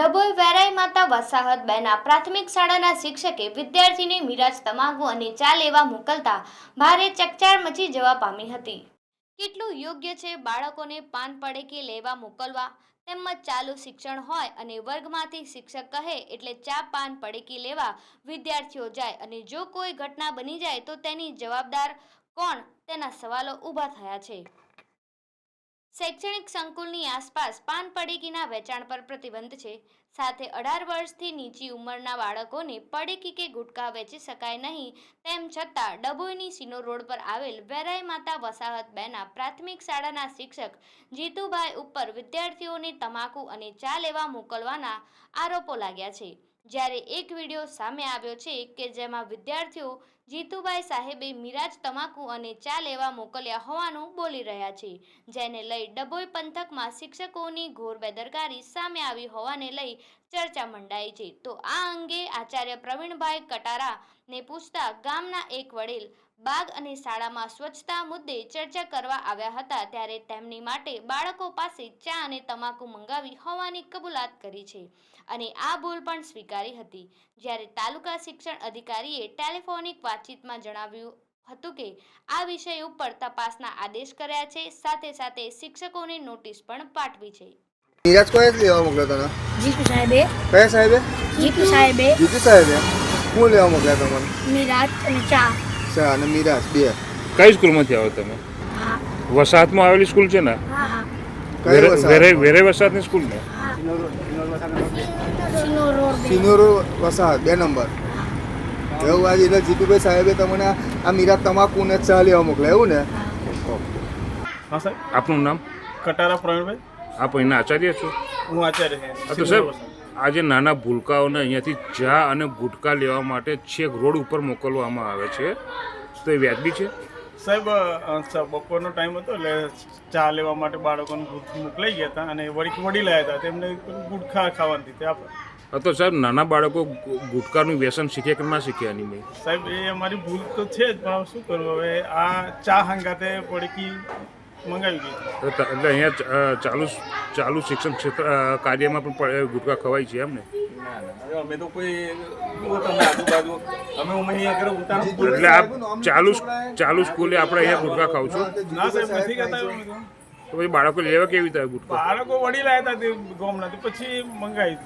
ડભોઈ વેરાઈ માતા વસાહત બેના પ્રાથમિક શાળાના શિક્ષકે વિદ્યાર્થીને મિરાજ તમાકુ અને ચા લેવા મોકલતા ભારે ચકચાર મચી જવા પામી હતી. કેટલું યોગ્ય છે બાળકોને પાન પડે કે લેવા મોકલવા? તેમજ ચાલુ શિક્ષણ હોય અને વર્ગમાંથી શિક્ષક કહે એટલે ચા પાન પડેકી લેવા વિદ્યાર્થીઓ જાય અને જો કોઈ ઘટના બની જાય તો તેની જવાબદાર કોણ? તેના સવાલો ઊભા થયા છે. શૈક્ષણિક સંકુલની આસપાસ પાન પડીકીના વેચાણ પર પ્રતિબંધ છે. સાથે અઢાર વર્ષથી નીચી ઉંમરના બાળકોને પડીકી કે ગુટખા વેચી શકાય નહીં. તેમ છતાં ડભોઈની સિનો રોડ પર આવેલ વેરાય માતા વસાહત બેના પ્રાથમિક શાળાના શિક્ષક જીતુભાઈ ઉપર વિદ્યાર્થીઓને તમાકુ અને ચા લેવા મોકલવાના આરોપો લાગ્યા છે. જ્યારે એક વીડિયો સામે આવ્યો છે કે જેમાં વિદ્યાર્થીઓ જીતુભાઈ સાહેબે મિરાજ તમાકુ અને ચા લેવા મોકલ્યા હોવાનું બોલી રહ્યા છે, જેને લઈ ડભોઈ પંથકમાં શિક્ષકોની ઘોર બેદરકારી સામે આવી હોવાને લઈ ચર્ચા મંડાઈ છે. તો આ અંગે આચાર્ય પ્રવીણભાઈ કટારાને પૂછતા ગામના એક વડીલ બાગ અને શાળામાં સ્વચ્છતા મુદ્દે ચર્ચા કરવા આવ્યા હતા ત્યારે તેમની માટે બાળકો પાસે ચા અને તમાકુ મંગાવી હોવાની કબૂલાત કરી છે અને આ ભૂલ પણ સ્વીકારી હતી. જ્યારે તાલુકા શિક્ષણ અધિકારીએ ટેલિફોનિક વાતચીતમાં જણાવ્યું હતું કે આ વિષય ઉપર તપાસના આદેશ કર્યા છે સાથે સાથે શિક્ષકોને નોટિસ પણ પાઠવી છે. નીરજ કોઈ લેવા મોકલ્યો તને? જીતુ સાહેબે. કયા સાહેબે? જીતુ સાહેબે. જીતુ સાહેબે? હું લેવા મોકલ્યા તમને? મિરાજ અને ચા. ચા અને મિરાજ બે. કઈ સ્કૂલમાંથી આવો તમે? વસાહતમાં આવેલી સ્કૂલ છે ને? હા હા. વેરે? વેરે વેરે વસાહતની સ્કૂલ ને? બે. સિનોરો વસાહત બે નંબર. એવું આજે એટલે જીતુભાઈ સાહેબે તમને આ- મીરા તમાકુને તમાકુ ચા લેવા મોકલ્યા એવું ને? હા. સાહેબ. આપનું નામ? કટારા પ્રવીણભાઈ. આપ અહીંના આચાર્ય છો? હું આચાર્ય તો સાહેબ આજે નાના ભૂલકાઓને અહીંયાથી ચા અને ગુટકા લેવા માટે છેક રોડ ઉપર મોકલવામાં આવે છે. તો એ વ્યાજબી છે? સાહેબ બપોરનો ટાઈમ હતો એટલે ચા લેવા માટે બાળકોને મોકલાઈ ગયા હતા અને વળી વડી લાયા હતા. તેમને ગુટખા ખાવાની હતી. આપણે તો સાહેબ નાના બાળકો ગુટકાનું વ્યસન શીખે કે ના શીખે એની મેં? સાહેબ એ અમારી ભૂલ તો છે જ પણ શું કરવું હવે આ ચા હંગાતે પડકી મંગાવી ગઈ. એટલે અહીંયા ચાલુ ચાલુ શિક્ષણ ક્ષેત્ર કાર્યમાં પણ ગુટકા ખવાય છે એમ ને અમે તો કોઈ આજુબાજુ અમે અહીંયા ઉતાર એટલે આપ ચાલુ ચાલુ સ્કૂલે આપણે અહીંયા ગુટકા ખાવ છો? ના સાહેબ નથી કહેતા તો. પછી બાળકો લેવા કેવી રીતે ગુટકા? બાળકો વડી લાયા હતા તે ગોમના પછી મંગાવી